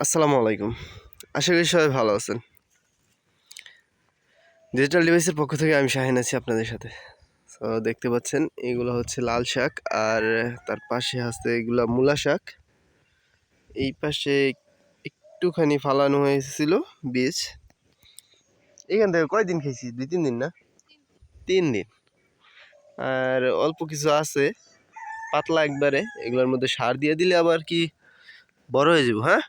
আসসালামু আলাইকুম। আশা করি সবাই ভালো আছেন। ডিজিটাল ডিভাইসের পক্ষ থেকে আমি শাহিন আছি আপনাদের সাথে। তো দেখতে পাচ্ছেন, এগুলো হচ্ছে লাল শাক আর তার পাশে আছে এগুলা মূলা শাক। এই পাশে একটুখানি ফালানো হয়েছিল বীজ। এখান থেকে কয়দিন খেয়েছি? দুই, তিন দিন না? তিন দিন। আর অল্প কিছু আছে, পাতলা একবারে। এগুলোর মধ্যে সার দিয়ে দিলে আবার কি বড় হয়ে যাব হ্যাঁ?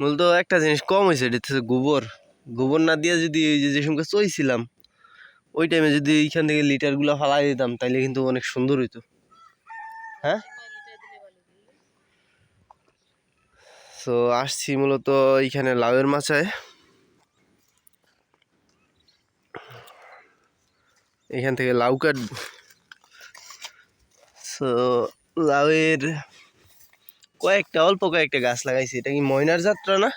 মূলত একটা জিনিস কম হয়েছে এটা হচ্ছে গোবর। গোবর না দিয়ে যদি ওই যে সঙ্গে চইছিলাম, ওই টাইমে যদি এইখান থেকে লিটারগুলো ফালাই দিতাম, তাইলে কিন্তু অনেক সুন্দর হইতো। হ্যাঁ? তো আসছি মূলত এইখানে লাউয়ের মাচায়। এখান থেকে লাউ কাটবো। তো লাউয়ের কয়েকটা, অল্প কয়েকটা গাছ লাগাইছি। এটা কি ময়নার যাত্রা না?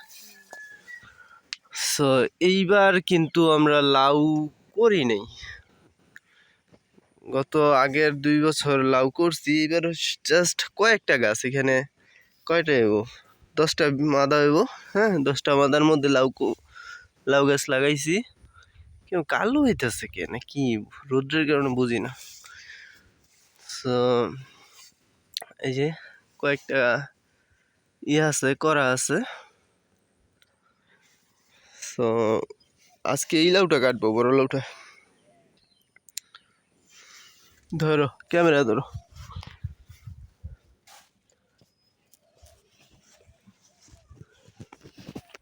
সো এইবার কিন্তু আমরা লাউ করি নাই। গত আগের দুই বছর লাউ করছি, এবার জাস্ট কয়েকটা গাছ, এখানে কয়টা এবো দশটা মাদা এবো হ্যাঁ দশটা মাদার মধ্যে লাউ লাউ গাছ লাগাইছি। কেউ কালো হইতেছে কে না, কি রৌদ্রের কারণে বুঝি না। সো এই যে কয়েকটা ইয়ে আছে করা আছে। সো আজকে এই লাউটা কাটবো বড় লাউটা। ধরো ক্যামেরা ধরো।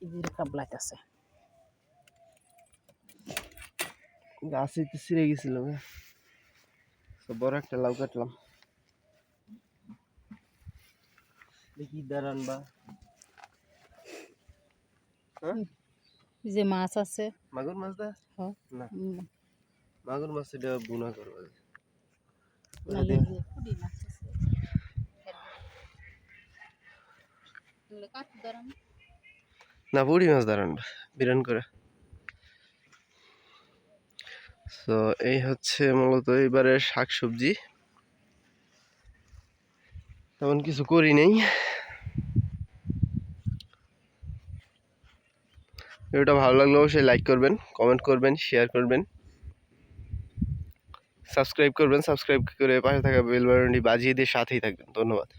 ইজির কাবলাইতেছে গাছে তো ছিঁড়ে গেছিল গা। বড় একটা লাউ কাটলাম। দেখি দাঁড়ান বা। হ্যাঁ? এই যে মাছ আছে। মাগুর মাছ দা? হ্যাঁ, না। মাগুর মাছ এটা বুনা করব। পুরি মাছ দাঁড়ান। বিরান করে। তো এই হচ্ছে মূলত এবারে শাক সবজি তেমন কিছু করি নেই। ভিডিওটা ভালো লাগলে অবশ্যই লাইক করবেন কমেন্ট করবেন শেয়ার করবেন। সাবস্ক্রাইব করবেন সাবস্ক্রাইব করে পাশে থাকা বেল বাটনটি বাজিয়ে দিয়ে সাথেই থাকবেন। ধন্যবাদ।